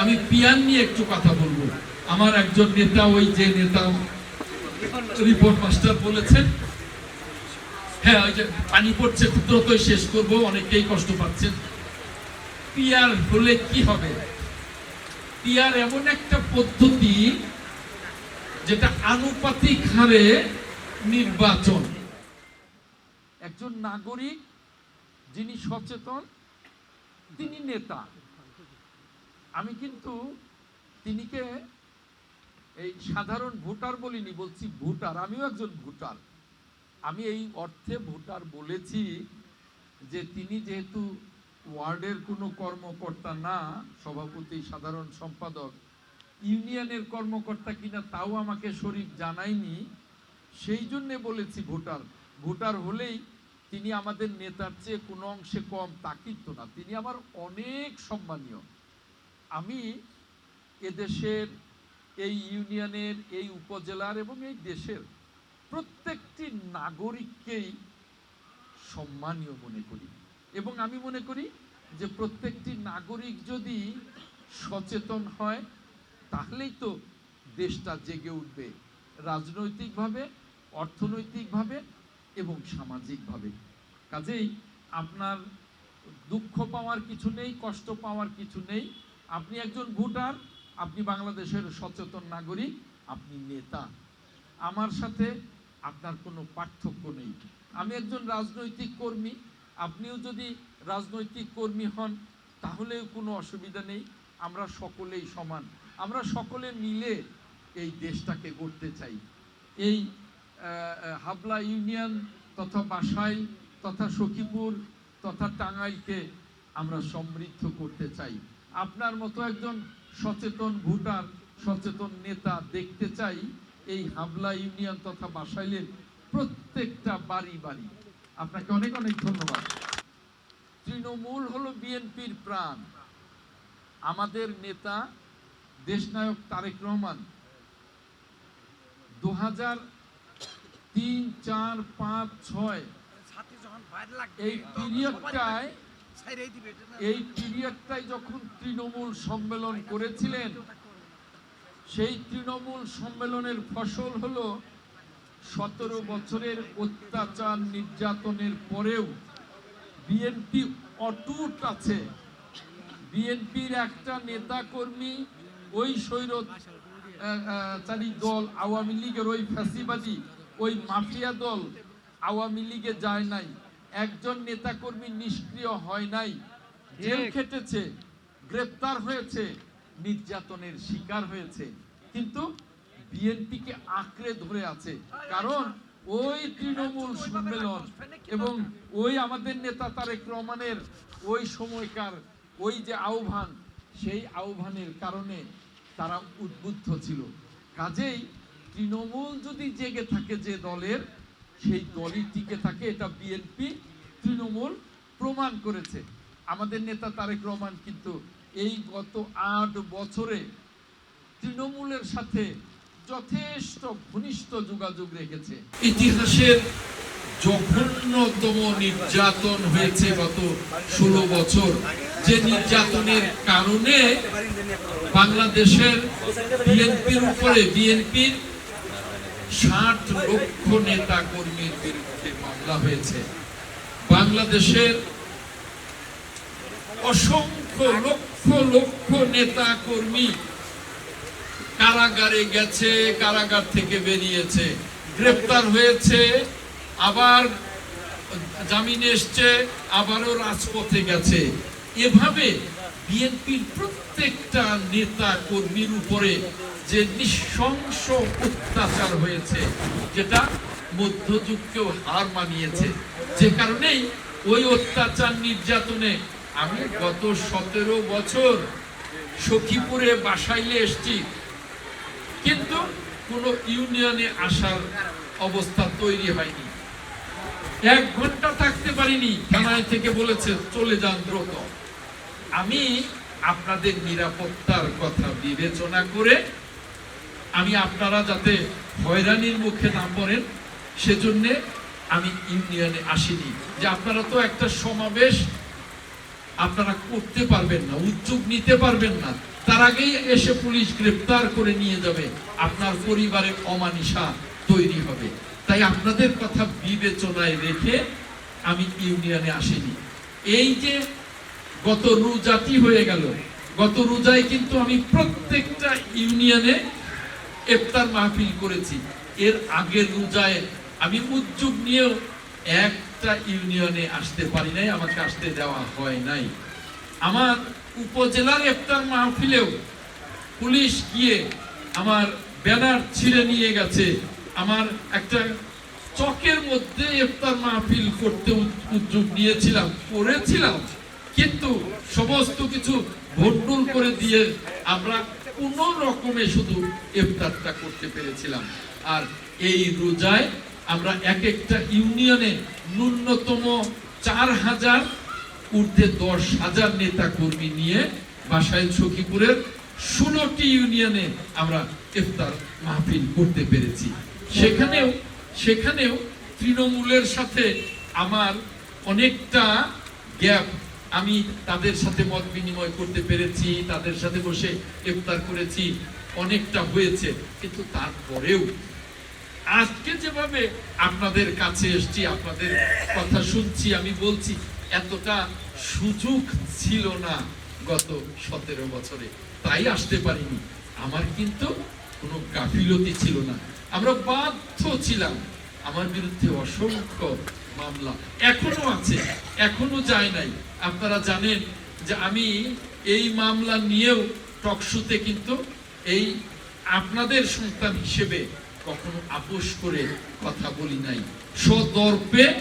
আমি পিয়ান নিয়ে একটু কথা বলব। আমার একজন নেতা, ওই যে নেতা রিপোর্ট মাস্টার বলেছেন। হ্যাঁ ওই যে পানি পড়ছে খুব শেষ করব, অনেকেই কষ্ট পাচ্ছেন। পিয়ার হলে কি হবে? পিয়ার এমন একটা পদ্ধতি যেটা আনুপাতিক হারে নির্বাচন। একজন নাগরিক যিনি সচেতন, তিনি নেতা। আমি কিন্তু তিনিকে এই সাধারণ ভোটার বলিনি, বলছি ভোটার, আমিও একজন ভোটার। আমি এই অর্থে ভোটার বলেছি যে তিনি যেহেতু ওয়ার্ডের কোনো কর্মকর্তা না, সভাপতি, সাধারণ সম্পাদক, ইউনিয়নের কর্মকর্তা কিনা তাও আমাকে শরীফ জানায়নি, সেই জন্যে বলেছি ভোটার। ভোটার হলেই তিনি আমাদের নেতার চেয়ে কোনো অংশে কম তা কিন্তু না। তিনি আমার অনেক সম্মানীয়। আমি এদেশের, এই ইউনিয়নের, এই উপজেলার এবং এই দেশের প্রত্যেকটি নাগরিককেই সম্মানীয় মনে করি। এবং আমি মনে করি যে প্রত্যেকটি নাগরিক যদি সচেতন হয়, তাহলেই তো দেশটা জেগে উঠবে রাজনৈতিকভাবে, অর্থনৈতিকভাবে এবং সামাজিকভাবে। কাজেই আপনার দুঃখ পাওয়ার কিছু নেই, কষ্ট পাওয়ার কিছু নেই আপনি একজন ভোটার, আপনি বাংলাদেশের সচেতন নাগরিক, আপনি নেতা। আমার সাথে আপনার কোনো পার্থক্য নেই। আমি একজন রাজনৈতিক কর্মী, আপনিও যদি রাজনৈতিক কর্মী হন, তাহলেও কোনো অসুবিধা নেই। আমরা সকলেই সমান। আমরা সকলে মিলে এই দেশটাকে গড়তে চাই। এই হাবলা ইউনিয়ন তথা বাসাই তথা সখীপুর তথা টাঙ্গাইলকে আমরা সমৃদ্ধ করতে চাই। আপনার মতো একজন সচেতন ভোটার সচেতন নেতা দেখতে চাই এই হাবলা ইউনিয়ন তথা বাসাইলের প্রত্যেকটা বাড়ি বাড়ি। আপনাকে অনেক অনেক ধন্যবাদ। তৃণমূল হলো বিএনপির প্রাণ। আমাদের নেতা দেশনায়ক তারেক রহমান দু হাজার তিন চার পাঁচ ছয় এই পিরিয়ডটায় এই পিরিয়ডটায় যখন তৃণমূল সম্মেলন করেছিলেন, সেই তৃণমূল সম্মেলনের ফসল হলো সতেরো বছরের অত্যাচার নির্যাতনের পরেও বিএনপি অটুট আছে। বিএনপির একটা নেতা কর্মী ওই সৈরত চারি দল আওয়ামী লীগের ওই ফ্যাসিবাদী, ওই মাফিয়া দল আওয়ামী লীগে যায় নাই। একজন নেতাকর্মী নিষ্ক্রিয় হয় নাই জেল খেটেছে গ্রেপ্তার হয়েছে নির্যাতনের শিকার হয়েছে। কিন্তু বিএনপিকে আঁকড়ে ধরে আছে। কারণ ওই তৃণমূল সম্মেলন এবং ওই আমাদের নেতা তারেক রহমানের ওই সময়কার ওই যে আহ্বান সেই আহ্বানের কারণে তারা উদ্বুদ্ধ ছিল। কাজেই তৃণমূল যদি জেগে থাকে যে দলের সেই দলই টিকে থাকে, এটা বিএনপি তৃণমূল প্রমাণ করেছে। আমাদের নেতা তারেক রহমান কিন্তু এই গত আট বছরে তৃণমূলের সাথে যথেষ্ট ঘনিষ্ঠ যোগাযোগ রেখেছে। ইতিহাসের জঘন্যতম নির্যাতন হয়েছে গত ষোলো বছর। যে নির্যাতনের কারণে বাংলাদেশের বিএনপির উপরে বিএনপির ষাট লক্ষ নেতা কর্মীর বিরুদ্ধে মামলা হয়েছে। বাংলাদেশের অসংখ্য লক্ষ লক্ষ নেতা কর্মী কারাগারে গেছে, কারাগার থেকে বেরিয়েছে। গ্রেপ্তার হয়েছে, আবার জামিন এসছে, আবারও রাজপথে গেছে। এভাবে বিএনপির প্রত্যেকটা নেতা কর্মীর উপরে যে নৃশংস অত্যাচার হয়েছে, যেটা মধ্যযুগকেও হার মানিয়েছে। যে কারণেই ওই অত্যাচার নির্যাতনে আমি গত সতেরো বছর সখীপুরে বাসাইলে এসছি। কিন্তু কোনো ইউনিয়নে আসার অবস্থা তৈরি হয়নি। এক ঘণ্টা থাকতে পারিনি, থানায় থেকে বলেছে, চলে যান দ্রুত। আমি আপনাদের নিরাপত্তার কথা বিবেচনা করে আমি আপনারা যাতে হয়রানির মুখে না পড়েন, সেজন্য আমি ইউনিয়নে আসিনি। যে আপনারা তো একটা সমাবেশ আপনারা করতে পারবেন না, উদ্যোগ নিতে পারবেন না। তার আগেই এসে পুলিশ গ্রেপ্তার করে নিয়ে যাবে। আপনার পরিবারে অমানিসা তৈরি হবে। তাই আপনাদের কথা বিবেচনায় রেখে আমি ইউনিয়নে আসিনি। এই যে গত রোজাটি হয়ে গেল, গত রোজায় কিন্তু আমি প্রত্যেকটা ইউনিয়নে ইফতার মাহফিল করেছি। এর আগের রোজায় আমি উদ্যোগ নিয়েও একটা ইউনিয়নে আসতে পারি নাই, আমাকে আসতে দেওয়া হয় নাই। আমার উপজেলার ইফতার মাহফিলেও পুলিশ গিয়ে আমার ব্যানার ছিঁড়ে নিয়ে গেছে। আমার একটা চকের মধ্যে ইফতার মাহফিল করতে উদ্যোগ নিয়েছিলাম, করেছিলাম। কিন্তু সমস্ত কিছু ভন্ডুল করে দিয়ে আমরা কোন রকমে শুধু ইফতারটা করতে পেরেছিলাম। আর এই রোজায় আমরা এক একটা ইউনিয়নে ন্যূনতম চার হাজার ঊর্ধ্বে দশ হাজার নেতা কর্মী নিয়ে বাসাইল সখীপুরের ষোলোটি ইউনিয়নে আমরা ইফতার মাহফিল করতে পেরেছি। সেখানেও সেখানেও তৃণমূলের সাথে আমার অনেকটা গ্যাপ আমি তাদের সাথে মত বিনিময় করতে পেরেছি, তাদের সাথে বসে ইফতার করেছি, অনেকটা হয়েছে, কিন্তু তারপরেও আজকে যেভাবে আপনাদের কাছে এসছি, আপনাদের কথা শুনছি, আমি বলছি, এতটা সুযোগ ছিল না গত সতেরো বছরে। তাই আসতে পারিনি। আমার কিন্তু কোনো গাফিলতি ছিল না। আমরা বাধ্য ছিলাম। আমার বিরুদ্ধে অসংখ্য মামলা। এখনও আছে, এখনও যায় নাই। আপনারা জানেন যে আমি এই মামলা নিয়েও টকশুতে কিন্তু এই আপনাদের সন্তান হিসেবে কখনো আপোষ করে কথা বলি নাই। সদর্পে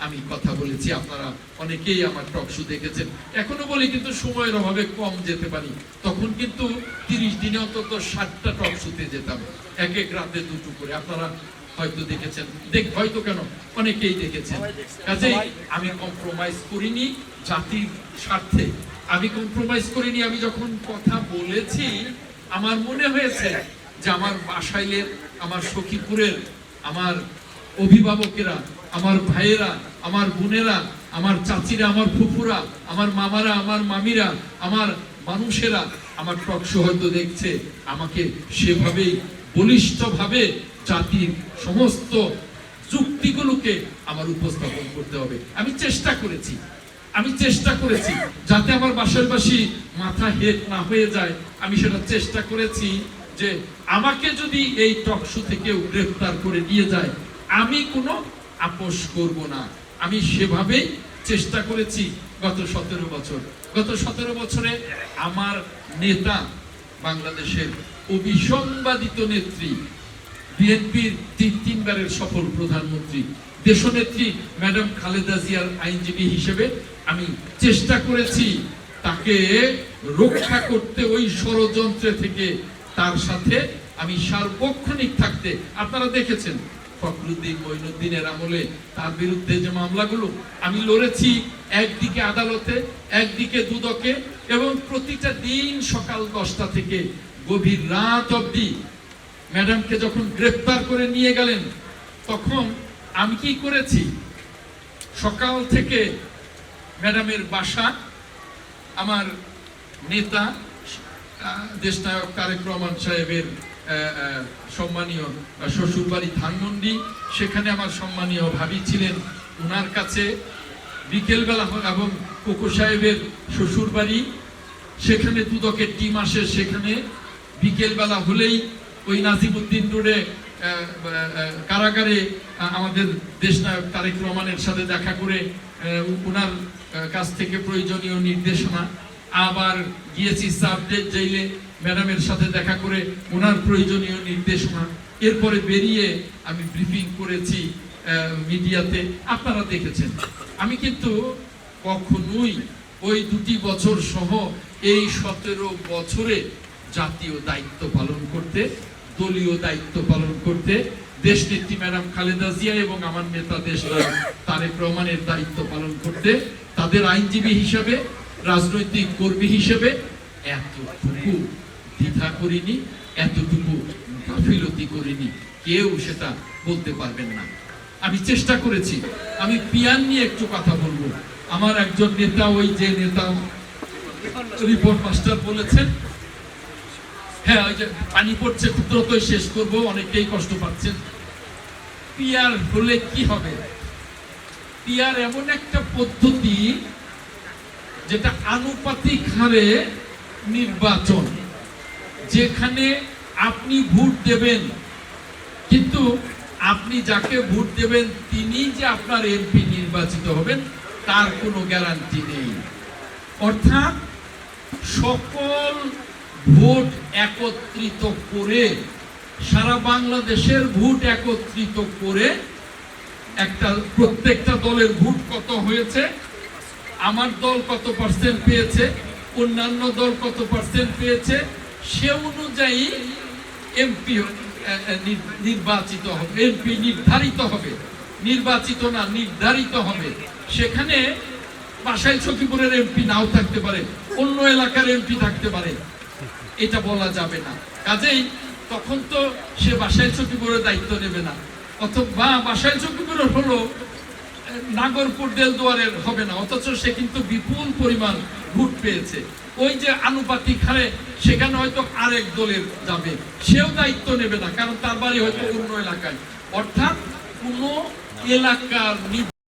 আমি কথা বলেছি। আপনারা অনেকেই আমার টকশো দেখেছেন। এখনও বলি কিন্তু সময়ের অভাবে কম যেতে পারি। তখন কিন্তু তিরিশ দিনে অন্তত ষাটটা টকশোতে যেতাম। এক এক রাতে দুটো করে। আপনারা হয়তো দেখেছেন। দেখ হয়তো কেন? অনেকেই দেখেছেন। কাজেই আমি কম্প্রোমাইজ করিনি জাতির স্বার্থে। আমি কম্প্রোমাইজ করিনি আমি যখন কথা বলেছি আমার মনে হয়েছে যে আমার বাসাইলের আমার সখীপুরের আমার অভিভাবকেরা আমার ভাইয়েরা আমার বোনেরা আমার চাচিরা আমার ফুফুরা আমার মামারা আমার মামিরা আমার মানুষেরা আমার টকশো হয়তো দেখছে আমাকে সেভাবেই বলিষ্ঠভাবে জাতির সমস্ত যুক্তিগুলোকে আমার উপস্থাপন করতে হবে। আমি চেষ্টা করেছি। আমি চেষ্টা করেছি। যাতে আমার বাসারবাসী মাথা হেট না হয়ে যায়, আমি সেটা চেষ্টা করেছি যে আমাকে যদি এই টকশো থেকেও গ্রেফতার করে নিয়ে যায়, আমি কোনো আপোষ করব না। আমি সেভাবেই চেষ্টা করেছি গত সতেরো বছর। গত সতেরো বছরে আমার নেতা, বাংলাদেশের অবিসংবাদিত নেত্রী বিএনপির তিন তিনবারের সফল প্রধানমন্ত্রী। দেশনেত্রী ম্যাডাম খালেদা জিয়ার আইনজীবী হিসেবে আমি চেষ্টা করেছি তাকে রক্ষা করতে ওই ষড়যন্ত্রে থেকে তার সাথে আমি সার্বক্ষণিক থাকতে। আপনারা দেখেছেন, ফখরুদ্দিন মঈনুদ্দিনের আমলে তার বিরুদ্ধে যে মামলাগুলো, আমি লড়েছি একদিকে আদালতে, একদিকে দুদকে এবং প্রতিটা দিন সকাল দশটা থেকে গভীর রাত অবধি ম্যাডামকে যখন গ্রেফতার করে নিয়ে গেলেন, তখন আমি কি করেছি? সকাল থেকে ম্যাডামের বাসা, আমার নেতা দেশনায়ক তারেক রহমান সাহেবের সম্মানীয় শ্বশুরবাড়ি ধানমন্ডি, সেখানে আমার সম্মানীয় ভাবি ছিলেন। ওনার কাছে বিকেলবেলা এবং কোকো সাহেবের শ্বশুরবাড়ি, সেখানে দুদকের টিম আসে, সেখানে বিকেলবেলা হলেই ওই নাজিমুদ্দিন রোডে কারাগারে আমাদের দেশনায়ক তারেক রহমানের সাথে দেখা করে ওনার কাছ থেকে প্রয়োজনীয় নির্দেশনা। আবার গিয়েছি সাবজেক্ট জেলে ম্যাডামের সাথে দেখা করে ওনার প্রয়োজনীয় নির্দেশনা। এরপরে বেরিয়ে আমি ব্রিফিং করেছি মিডিয়াতে। আপনারা দেখেছেন। আমি কিন্তু কখনোই ওই দুটি বছর সহ এই সতেরো বছরে জাতীয় দায়িত্ব পালন করতে দলীয় দায়িত্ব পালন করতে দেশ নেত্রী ম্যাডাম খালেদা জিয়া এবং আমার নেতা দেশ তারেক রহমানের দায়িত্ব পালন করতে তাদের আইনজীবী হিসেবে, রাজনৈতিক কর্মী হিসেবে এতটুকু দ্বিধা করিনি, এতটুকু গাফিলতি করিনি। কেউ সেটা বলতে পারবেন না। আমি চেষ্টা করেছি। আমি পিয়ান নিয়ে একটু কথা বলব। আমার একজন নেতা, ওই যে নেতা রিপোর্ট মাস্টার বলেছেন হ্যাঁ ওই যে পানি পড়ছে খুব দ্রুতই শেষ করব অনেকেই কষ্ট পাচ্ছেন পিয়ার হলে কি হবে? পিয়ার এমন একটা পদ্ধতি যেটা আনুপাতিক হারে নির্বাচন। যেখানে আপনি ভোট দেবেন, কিন্তু আপনি যাকে ভোট দেবেন, তিনি যে আপনার এমপি নির্বাচিত হবেন, তার কোনো গ্যারান্টি নেই। অর্থাৎ সকল ভোট একত্রিত করে সারা বাংলাদেশের ভোট একত্রিত করে একটা প্রত্যেকটা দলের ভোট কত হয়েছে? আমার দল কত পার্সেন্ট পেয়েছে? অন্যান্য দল কত পার্সেন্ট পেয়েছে? সে অনুযায়ী এমপি নির্বাচিত হবে। এমপি নির্ধারিত হবে। নির্বাচিত না, নির্ধারিত হবে। সেখানে বাসাইল সখীপুরের এমপি নাও থাকতে পারে। অন্য এলাকার এমপি থাকতে পারে। এটা বলা যাবে না। কাজেই তখন তো সে বাসাইল সখীপুরের দায়িত্ব নেবে না। অথবা বাসাইল সখীপুরের হলো নাগরপুর দেলদুয়ারের হবে না। অথচ সে কিন্তু বিপুল পরিমাণ ভোট পেয়েছে। ওই যে আনুপাতিক হারে, সেখানে হয়তো আরেক দলের যাবে। সেও দায়িত্ব নেবে না, কারণ তার বাড়ি হয়তো অন্য এলাকায়। অর্থাৎ কোনো এলাকার